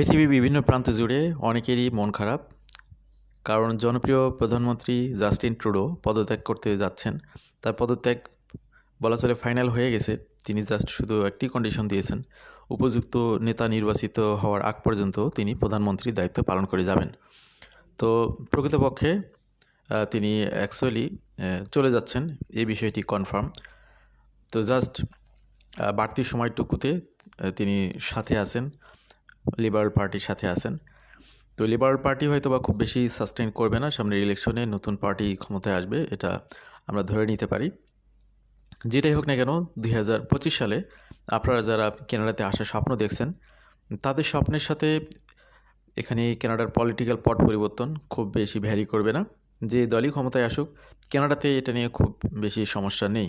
পৃথিবীর বিভিন্ন প্রান্ত জুড়ে অনেকেরই মন খারাপ, কারণ জনপ্রিয় প্রধানমন্ত্রী জাস্টিন ট্রুডো পদত্যাগ করতে যাচ্ছেন। তার পদত্যাগ বলা চলে ফাইনাল হয়ে গেছে। তিনি জাস্ট শুধু একটি কন্ডিশন দিয়েছেন, উপযুক্ত নেতা নির্বাচিত হওয়ার আগ পর্যন্ত তিনি প্রধানমন্ত্রীর দায়িত্ব পালন করে যাবেন। তো প্রকৃতপক্ষে তিনি অ্যাকচুয়ালি চলে যাচ্ছেন। এই বিষয়টি কনফার্ম তো জাস্ট বাড়তি সময়টুকুতে তিনি সাথে আছেন। লিবারাল পার্টির সাথে আছেন। তো লিবারাল পার্টি হয়তো বা খুব বেশি সাস্টেন করবে না সামনের ইলেকশনে নতুন পার্টি ক্ষমতায় আসবে, এটা আমরা ধরে নিতে পারি। যেটাই হোক না কেন, দুই হাজার পঁচিশ সালে আপনারা যারা কেনাডাতে আসার স্বপ্ন দেখছেন, তাদের স্বপ্নের সাথে এখানে কেনাডার পলিটিক্যাল পট পরিবর্তন খুব বেশি ভ্যারি করবে না। যে দলই ক্ষমতায় আসুক কেনাডাতে এটা নিয়ে খুব বেশি সমস্যা নেই।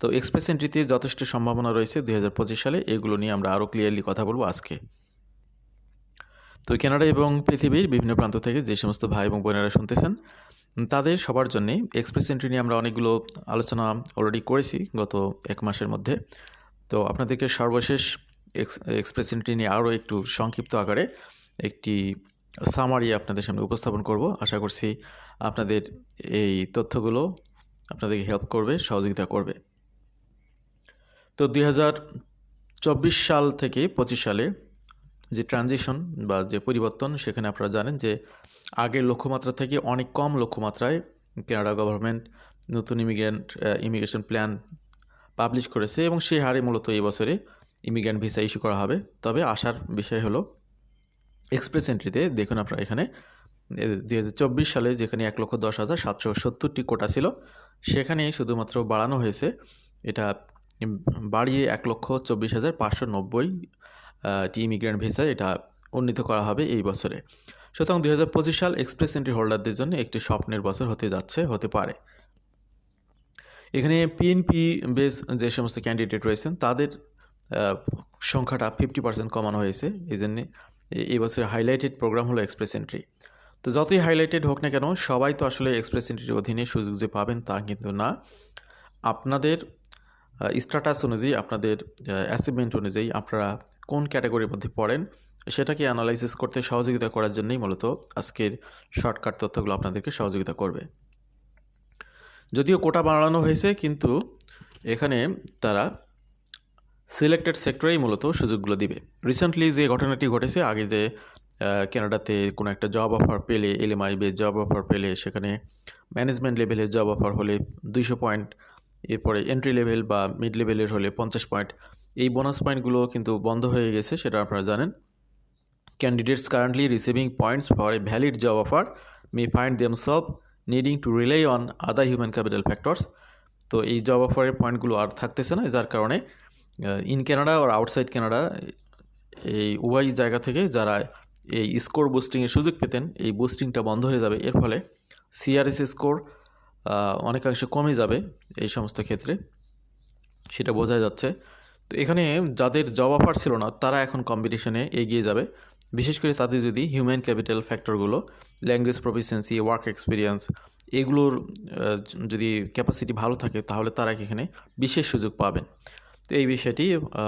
তো এক্সপ্রেস এন্ট্রিতে যথেষ্ট সম্ভাবনা রয়েছে দুই হাজার পঁচিশ সালে, এগুলো নিয়ে আমরা আরও ক্লিয়ারলি কথা বলব আজকে। তো কানাডা এবং পৃথিবীর বিভিন্ন প্রান্ত থেকে যে সমস্ত ভাই এবং বোনেরা শুনতেছেন, তাদের সবার জন্যে এক্সপ্রেস এন্ট্রি নিয়ে আমরা অনেকগুলো আলোচনা অলরেডি করেছি গত এক মাসের মধ্যে। তো আপনাদেরকে সর্বশেষ এক্স, এক্সপ্রেস এন্ট্রি নিয়ে আরও একটু সংক্ষিপ্ত আকারে একটি সামারি আপনাদের সামনে উপস্থাপন করব। আশা করছি আপনাদের এই তথ্যগুলো আপনাদেরকে হেল্প করবে, সহযোগিতা করবে। তো দুই সাল থেকে পঁচিশ সালে যে ট্রানজিশন বা যে পরিবর্তন, সেখানে আপনারা জানেন যে আগের লক্ষ্যমাত্রা থেকে অনেক কম লক্ষ্যমাত্রায় কানাডা গভর্নমেন্ট নতুন ইমিগ্রেন্ট ইমিগ্রেশন প্ল্যান পাবলিশ করেছে এবং সেই হারে মূলত এই বছরে ইমিগ্রেন্ট ভিসা ইস্যু করা হবে। তবে আসার বিষয় হলো এক্সপ্রেস এন্ট্রিতে দেখুন আপনারা এখানে দুই হাজার চব্বিশ সালে যেখানে এক লক্ষ দশ হাজার সাতশো সত্তরটি কোটা ছিল, সেখানে শুধুমাত্র বাড়ানো হয়েছে, এটা বাড়িয়ে এক লক্ষ চব্বিশ হাজার পাঁচশো নব্বই টি ইমিগ্রেন্ট ভিসা এটা উন্নীত করা হবে এই বছরে। সুতরাং দুই হাজার পঁচিশ সাল এক্সপ্রেস এন্ট্রি হোল্ডারদের জন্য একটি স্বপ্নের বছর হতে যাচ্ছে, হতে পারে। এখানে পিএনপি বেস যে সমস্ত ক্যান্ডিডেট রয়েছেন, তাদের সংখ্যাটা ফিফটি পার্সেন্ট কমানো হয়েছে। এই জন্যে এই বছরের হাইলাইটেড প্রোগ্রাম হলো এক্সপ্রেস এন্ট্রি তো যতই হাইলাইটেড হোক না কেন, সবাই তো আসলে এক্সপ্রেস এন্ট্রির অধীনে সুযোগ যে পাবেন তা কিন্তু না। আপনাদের স্ট্যাটাস অনুযায়ী আপনাদের অ্যাচিভমেন্ট অনুযায়ী আপনারা কোন ক্যাটাগরির মধ্যে পড়েন সেটাকে অ্যানালাইসিস করতে সহযোগিতা করার জন্যই মূলত আজকের শর্টকাট তথ্যগুলো আপনাদেরকে সহযোগিতা করবে। যদিও কোটা বাড়ানো হয়েছে কিন্তু এখানে তারা সিলেক্টেড সেক্টরেই মূলত সুযোগগুলো দিবে। রিসেন্টলি যে ঘটনাটি ঘটেছে আগে যে আহ, কানাডাতে কোনো একটা জব অফার পেলে এলএমআই বে জব অফার পেলে সেখানে ম্যানেজমেন্ট লেভেলে জব অফার হলে দুইশো পয়েন্ট এরপরে এন্ট্রি লেভেল বা মিড লেভেলের হলে পঞ্চাশ পয়েন্ট এই বোনাস পয়েন্টগুলো কিন্তু বন্ধ হয়ে গেছে, সেটা আপনারা জানেন। Candidates currently receiving points for a valid job offer may find themselves needing to rely on other human capital factors তো এই জব অফারের পয়েন্টগুলো আর থাকতেছে না, যার কারণে ইন ক্যানাডা আর আউটসাইড ক্যানাডা এই উভয় জায়গা থেকে যারা এই স্কোর বুস্টিংয়ের সুযোগ পেতেন, এই বুস্টিংটা বন্ধ হয়ে যাবে। এর ফলে সিআরএস স্কোর অনেকাংশে কমে যাবে এই সমস্ত ক্ষেত্রে। সেটা বোঝা যাচ্ছে। তো এখানে যাদের জব অফার ছিল না, তারা এখন কম্পিটিশনে এগিয়ে যাবে। বিশেষ করে তাদের যদি হিউম্যান ক্যাপিটাল ফ্যাক্টরগুলো ল্যাঙ্গুয়েজ প্রফিসিয়েন্সি ওয়ার্ক এক্সপিরিয়েন্স এগুলোর যদি ক্যাপাসিটি ভালো থাকে, তাহলে তারা এখানে বিশেষ সুযোগ পাবেন। তো এই বিষয়টি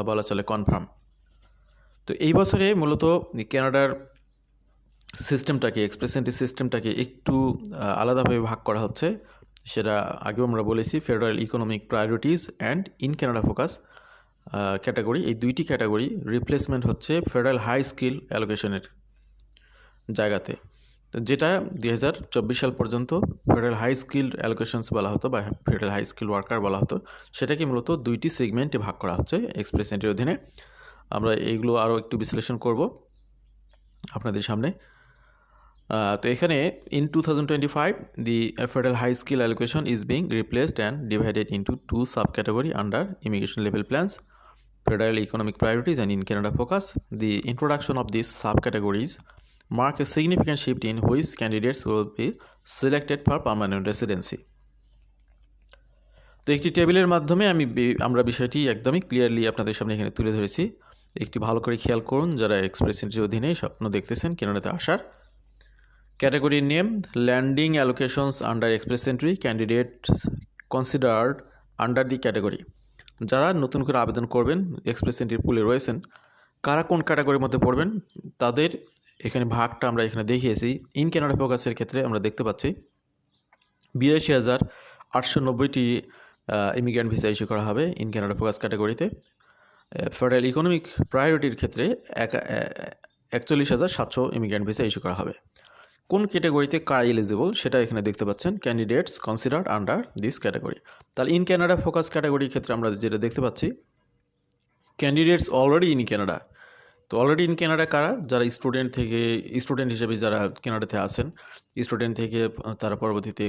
বলা চলে কনফার্ম তো এই বছরে মূলত কানাডার সিস্টেমটাকে এক্সপ্রেসেন্টি সিস্টেমটাকে একটু আলাদাভাবে ভাগ করা হচ্ছে। সেটা আগেও আমরা বলেছি federal economic priorities and in Canada focus category এই দুইটি ক্যাটাগরি রিপ্লেসমেন্ট হচ্ছে ফেডারেল হাই স্কিল অ্যালোকেশনের জায়গাতে। যেটা দুই হাজার চব্বিশ সাল পর্যন্ত ফেডারেল হাই স্কিল অ্যালোকেশনস বলা হতো বা ফেডারেল হাই স্কিল ওয়ার্কার বলা হতো, সেটাকে মূলত দুইটি সেগমেন্টে ভাগ করা হচ্ছে এক্সপ্রেস এন্ট্রির অধীনে। আমরা এইগুলো আরও একটু বিশ্লেষণ করব আপনাদের সামনে। তো এখানে in two thousand twenty five the federal high skill allocation is being replaced and divided into two sub category under immigration level plans federal economic priorities and in Canada focus, the introduction of these subcategories mark a significant shift in which candidates will be selected for permanent residency. তো একটি টেবিলের মাধ্যমে আমি আমরা বিষয়টি একদমই clearly আপনাদের সামনে এখানে তুলে ধরেছি। একটি ভালো করে খেয়াল করুন যারা এক্সপ্রেস এন্ট্রির অধীনে স্বপ্ন দেখতেছেন কেনাডাতে আসার। ক্যাটাগরির name, landing allocations under express entry, candidate considered under the category. যারা নতুন করে আবেদন করবেন, এক্সপ্রেস এন্ট্রির পুলে রয়েছেন, কারা কোন ক্যাটাগরির মধ্যে পড়বেন, তাদের এখানে ভাগটা আমরা এখানে দেখিয়েছি। ইন ক্যানাডা ফোকাসের ক্ষেত্রে আমরা দেখতে পাচ্ছি, বিরাশি হাজার আটশো নব্বইটি ইমিগ্রেন্ট ভিসা ইস্যু করা হবে ইন ক্যানাডা ফোকাস ক্যাটাগরিতে। ফেডারেল ইকোনমিক প্রায়োরিটির ক্ষেত্রে এক একচল্লিশ হাজার সাতশো ইমিগ্রেন্ট ভিসা ইস্যু করা হবে। কোন ক্যাটাগরিতে কারা এলিজিবল সেটা এখানে দেখতে পাচ্ছেন। Candidates considered under this category তাহলে ইন ক্যানাডা ফোকাস ক্যাটাগরির ক্ষেত্রে আমরা যেটা দেখতে পাচ্ছি ক্যান্ডিডেটস অলরেডি ইন ক্যানাডা তো অলরেডি ইন ক্যানাডা কারা? যারা স্টুডেন্ট থেকে স্টুডেন্ট হিসেবে যারা ক্যানাডাতে আসেন স্টুডেন্ট থেকে তারা পরবর্তীতে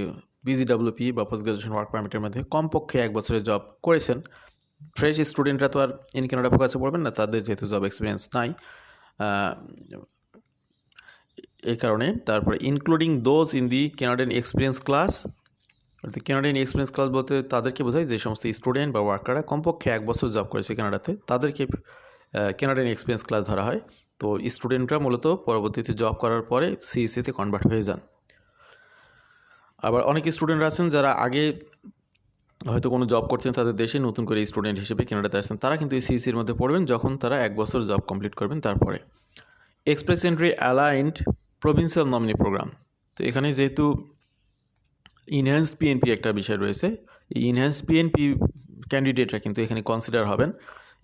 বিজিডাব্লিউপি বা পোস্ট গ্রাজুয়েশন ওয়ার্ক পারমিটের মধ্যে কমপক্ষে এক বছরের জব করেছেন। ফ্রেশ স্টুডেন্টরা তো আর ইন ক্যানাডা ফোকাসে পড়বেন না, তাদের যেহেতু জব এক্সপিরিয়েন্স নাই। এই কারণে। তারপরে including those in the Canadian experience class অর্থাৎ ক্যানাডিয়ান এক্সপিরিয়েন্স ক্লাস বলতে তাদেরকে বোঝায় যে সমস্ত স্টুডেন্ট বা ওয়ার্কাররা কমপক্ষে এক বছর জব করেছে কানাডাতে তাদেরকে ক্যানাডিয়ান এক্সপিরিয়েন্স ক্লাস ধরা হয়। তো স্টুডেন্টরা মূলত পরবর্তীতে জব করার পরে সিইসিতে কনভার্ট হয়ে যান। আবার অনেক স্টুডেন্টরা আছেন যারা আগে হয়তো কোনো জব করছেন, তাদের দেশে নতুন করে স্টুডেন্ট হিসেবে কেনাডাতে আসছেন। তারা কিন্তু এই সিইসির মধ্যে পড়বেন যখন তারা এক বছর জব কমপ্লিট করবেন তারপরে। Express entry aligned provincial nominee program তো এখানে যেহেতু ইনহ্যান্সড পিএনপি একটা বিষয় রয়েছে, এই ইনহ্যান্সড পিএনপি ক্যান্ডিডেটরা কিন্তু এখানে কনসিডার হবেন।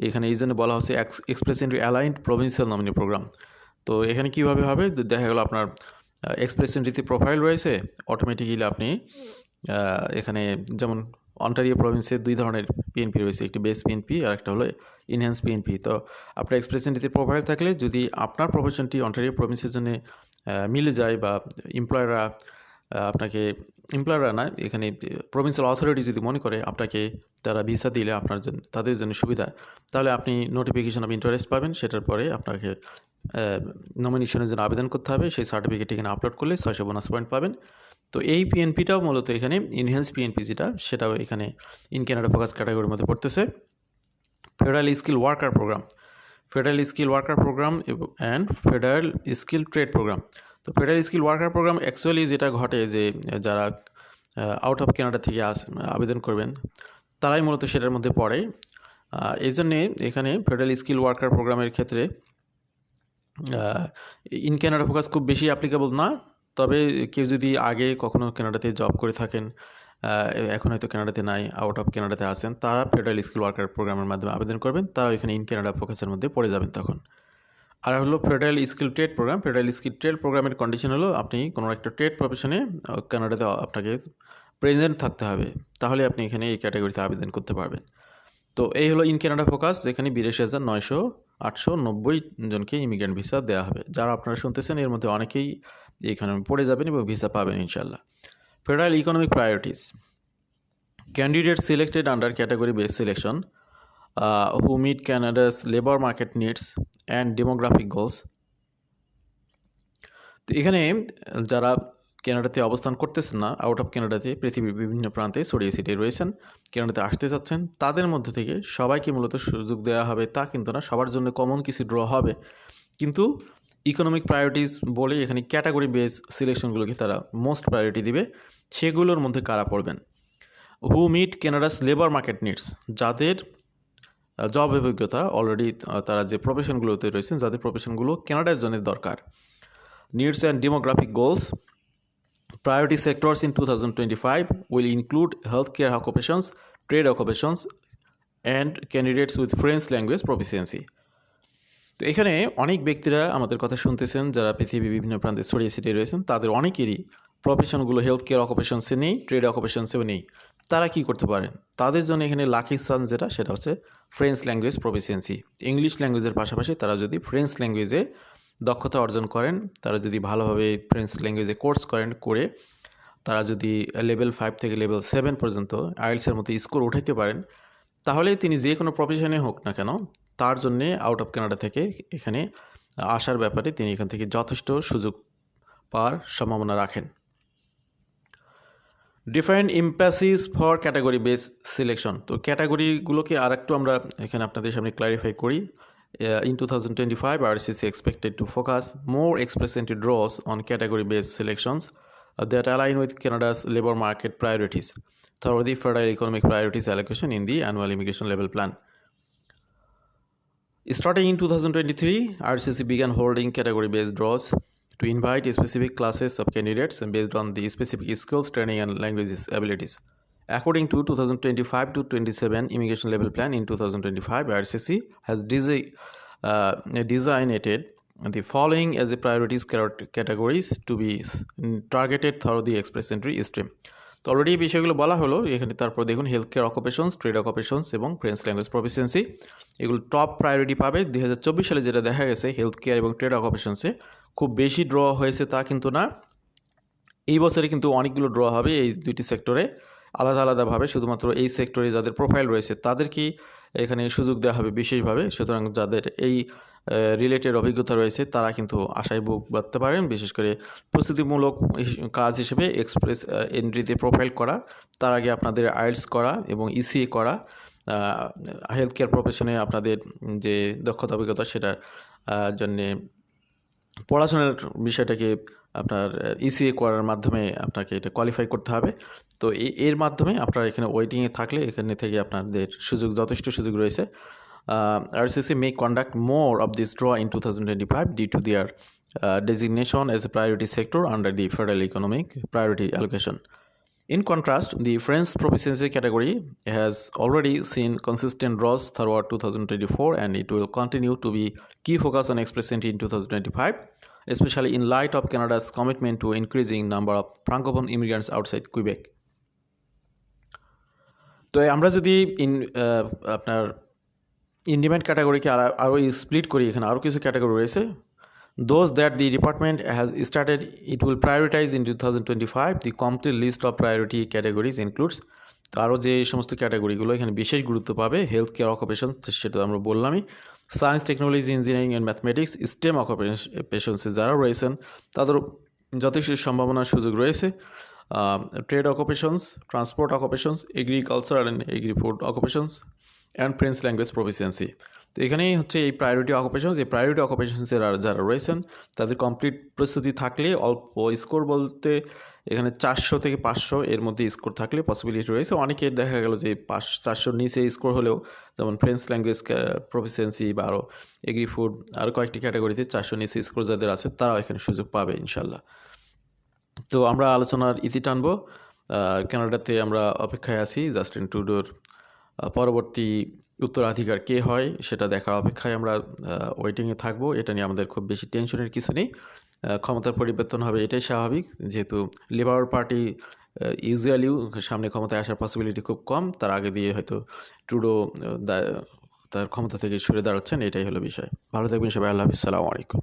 এখানে এই জন্য বলা হচ্ছে express entry aligned provincial nominee program তো এখানে কীভাবে হবে? দেখা গেলো আপনার এক্সপ্রেস এন্ট্রিতে প্রোফাইল রয়েছে অটোমেটিক্যালি আপনি এখানে যেমন অন্টারিও প্রভিন্সে দুই ধরনের পিএনপি রয়েছে, একটি বেস পিএনপি আর একটা হলো ইনহ্যান্স পিএনপি তো আপনার এক্সপ্রেস এন্ট্রিতে প্রোফাইল থাকলে যদি আপনার প্রফেশনটি অন্টারিও প্রভিন্সের জন্য মিলে যায় বা এমপ্লয়াররা আপনাকে এমপ্লয়াররা না, এখানে প্রভিন্সিয়াল অথরিটি যদি মনে করে আপনাকে তারা ভিসা দিলে আপনার জন্য, তাদের জন্য সুবিধা, তাহলে আপনি নোটিফিকেশন অফ ইন্টারেস্ট পাবেন। সেটার পরে আপনাকে নমিনেশনের জন্য আবেদন করতে হবে। সেই সার্টিফিকেট এখানে আপলোড করলে ছয়শো বোনাস পয়েন্ট পাবেন। তো এই পিএনপিটাও মূলত এখানে ইনহেন্স পিএনপি যেটা, সেটাও এখানে ইন ক্যানাডা ফোকাস ক্যাটাগরির মধ্যে পড়তেছে। Federal skill worker program federal skill worker program and federal skill trade program তো federal skill worker program actually যেটা ঘটে যে, যারা আউট অফ কানাডা থেকে আস, আবেদন করবেন, তারাই মূলত সেটার মধ্যে পড়ে। এই জন্যে এখানে ফেডারেল স্কিল ওয়ার্কার প্রোগ্রামের ক্ষেত্রে ইন ক্যানাডা ফোকাস খুব বেশি অ্যাপ্লিকেবল না। তবে কেউ যদি আগে কখনো কানাডাতে জব করে থাকেন এখন হয়তো কানাডাতে নাই আউট অফ কানাডাতে আসেন তারা ফেডারেল স্কিল ওয়ার্কার প্রোগ্রামের মাধ্যমে আবেদন করবেন, তারা এখানে ইন কানাডা ফোকাসের মধ্যে পড়ে যাবেন তখন। আর হলো federal skill trade program federal skill trade প্রোগ্রামের কন্ডিশন হলো আপনি কোনো একটা ট্রেড প্রফেশনে কানাডাতে আপনাকে প্রেজেন্ট থাকতে হবে, তাহলে আপনি এখানে এই ক্যাটাগরিতে আবেদন করতে পারবেন। তো এই হলো ইন কানাডা ফোকাস এখানে বিরাশি হাজার নয়শো আটশো নব্বই জনকে ইমিগ্রেন্ট ভিসা দেওয়া হবে। যারা আপনারা শুনতেছেন, এর মধ্যে অনেকেই এখানে পড়ে যাবেন এবং ভিসা পাবেন ইনশাল্লাহ federal economic priorities candidate selected under category base selection who meet Canada's labour market needs and demographic goals তো এখানে যারা কেনাডাতে অবস্থান করতেছেন না আউট অফ কেনাডাতে পৃথিবীর বিভিন্ন প্রান্তে ছড়িয়ে ছিটিয়ে রয়েছেন কেনাডাতে আসতে চাচ্ছেন, তাদের মধ্যে থেকে সবাইকে মূলত সুযোগ দেওয়া হবে, তা কিন্তু না, সবার জন্য কমন কিছু ড্র হবে। কিন্তু ইকোনমিক প্রায়োরিটিস বলে এখানে ক্যাটাগরি বেস সিলেকশনগুলোকে তারা মোস্ট প্রায়োরিটি দিবে সেগুলোর মধ্যে কারা পড়বেন? Who meet Canada's labour market needs যাদের জব অভিজ্ঞতা অলরেডি তারা যে প্রফেশনগুলোতে রয়েছেন যাদের প্রফেশনগুলো কেনাডার জন্য দরকার। Needs and demographic goals priority Priority sectors in 2025 will include healthcare occupations, trade occupations, and candidates with French language proficiency. তো এখানে অনেক ব্যক্তিরা আমাদের কথা শুনতেছেন, যারা পৃথিবীর বিভিন্ন প্রান্তে ছড়িয়ে ছিটিয়ে রয়েছেন, তাদের অনেকেরই প্রফেশনগুলো হেলথ কেয়ার অকুপেশনসে নেই ট্রেড অকুপেশনসেও নেই। তারা কি করতে পারেন? তাদের জন্য এখানে লাকি সান যেটা, সেটা হচ্ছে ফ্রেঞ্চ ল্যাঙ্গুয়েজ প্রফিসিয়েন্সি ইংলিশ ল্যাঙ্গুয়েজের পাশাপাশি তারা যদি ফ্রেঞ্চ ল্যাঙ্গুয়েজে দক্ষতা অর্জন করেন, তারা যদি ভালোভাবে ফ্রেঞ্চ ল্যাঙ্গুয়েজে কোর্স করেন, করে তারা যদি লেভেল ফাইভ থেকে লেভেল সেভেন পর্যন্ত আইএলসের মতো স্কোর উঠাইতে পারেন, তাহলে তিনি যে কোনো প্রফেশনে হোক না কেন তার জন্যে আউট অফ কানাডা থেকে এখানে আসার ব্যাপারে তিনি এখান থেকে যথেষ্ট সুযোগ পাওয়ার সম্ভাবনা রাখেন। Different emphasis for category base selection তো ক্যাটাগরিগুলোকে আর একটু আমরা এখানে আপনাদের সামনে ক্লারিফাই করি। In two thousand twenty five IRCC expected to focus more express entry draws on category base selections that align with Canada's labour market priorities through the federal economic priorities allocation in the annual immigration level plan Starting in 2023, RCC began holding category-based draws to invite specific classes of candidates based on the specific skills, training, and languages abilities. According to 2025 to 27 immigration level plan in 2025, RCC has uh, designated the following as the priorities categories to be targeted through the express entry stream. তো already এই বিষয়গুলো বলা হলো। এখানে তারপর দেখুন health care occupations trade occupations এবং French language proficiency এগুলো টপ প্রায়োরিটি পাবে। দুই হাজার চব্বিশ সালে যেটা দেখা গেছে হেলথ কেয়ার এবং ট্রেড অকুপেশনসে খুব বেশি ড্র হয়েছে তা কিন্তু না। এই বছরে কিন্তু অনেকগুলো ড্র হবে এই দুইটি সেক্টরে আলাদা আলাদাভাবে শুধুমাত্র এই সেক্টরে যাদের প্রোফাইল রয়েছে, তাদেরকেই এখানে সুযোগ দেওয়া হবে বিশেষভাবে। সুতরাং যাদের এই রিলেটেড অভিজ্ঞতা রয়েছে, তারা কিন্তু আশায় বুক বাঁধতে পারেন। বিশেষ করে প্রস্তুতিমূলক কাজ হিসেবে এক্সপ্রেস এন্ট্রিতে প্রোফাইল করা, তার আগে আপনাদের আইএলস করা এবং ইসিএ করা। হেলথ কেয়ার প্রফেশনে আপনাদের যে দক্ষতা, অভিজ্ঞতা, সেটার জন্যে পড়াশোনার বিষয়টাকে আপনার ইসিএ করার মাধ্যমে আপনাকে এটা কোয়ালিফাই করতে হবে। তো এর মাধ্যমে আপনারা এখানে ওয়েটিংয়ে থাকলে এখানে থেকে আপনাদের সুযোগ, যথেষ্ট সুযোগ রয়েছে। More of this draw in two thousand twenty five due to their designation as a priority sector under the federal economic priority allocation. In contrast, the French proficiency category has already seen consistent draws throughout 2024 and it will continue to be key focus on express entry in 2025, especially in light of Canada's commitment to increasing number of francophone immigrants outside Quebec. তো আমরা যদি in আহ, ইন্ডিমেন্ট ক্যাটাগরিকে আর আরও split করি এখানে আরও কিছু category রয়েছে। Those that the department has started it will prioritize in two thousand twenty five the complete list of priority categories includes আরও যে সমস্ত ক্যাটাগরিগুলো এখানে বিশেষ গুরুত্ব পাবে হেলথ কেয়ার অকুপেশন সেটা আমরা বললামই। Science technology engineering and mathematics STEM অকুপেশনসে যারা রয়েছেন, তাদের যথেষ্ট সম্ভাবনার সুযোগ রয়েছে। Trade occupations transport occupations agriculture and agri food occupations and French language proficiency তো এখানেই হচ্ছে এই প্রায়োরিটি অকুপেশনস এই প্রায়োরিটি অকুপেশনসের যারা রয়েছেন, তাদের কমপ্লিট প্রস্তুতি থাকলে অল্প স্কোর বলতে এখানে চারশো থেকে পাঁচশো এর মধ্যে স্কোর থাকলে পসিবিলিটি রয়েছে। অনেকে দেখা গেল যে পাঁচ চারশোর নিচে স্কোর হলেও যেমন ফ্রেঞ্চ ল্যাঙ্গুয়েজ প্রফিসিয়েন্সি বা আরও এগ্রি ফুড আরও কয়েকটি ক্যাটাগরিতে চারশো নিচে স্কোর যাদের আছে, তারাও এখানে সুযোগ পাবে ইনশাল্লাহ তো আমরা আলোচনার ইতি টানবো। কানাডাতে আমরা অপেক্ষায় আছি জাস্টিন টুডোর পরবর্তী উত্তরাধিকার কে হয় সেটা দেখার অপেক্ষায় আমরা ওয়েটিংয়ে থাকব। এটা নিয়ে আমাদের খুব বেশি টেনশনের কিছু নেই। ক্ষমতার পরিবর্তন হবে, এটাই স্বাভাবিক। যেহেতু লেবার পার্টি ইউজুয়ালিও সামনে ক্ষমতায় আসার পসিবিলিটি খুব কম। তার আগে দিয়ে হয়তো দা- তার ক্ষমতা থেকে সরে দাঁড়াচ্ছেন, এটাই হলো বিষয়। ভালো থাকবেন সবাই, আল্লাহ হাফিজ। আলাইকুম।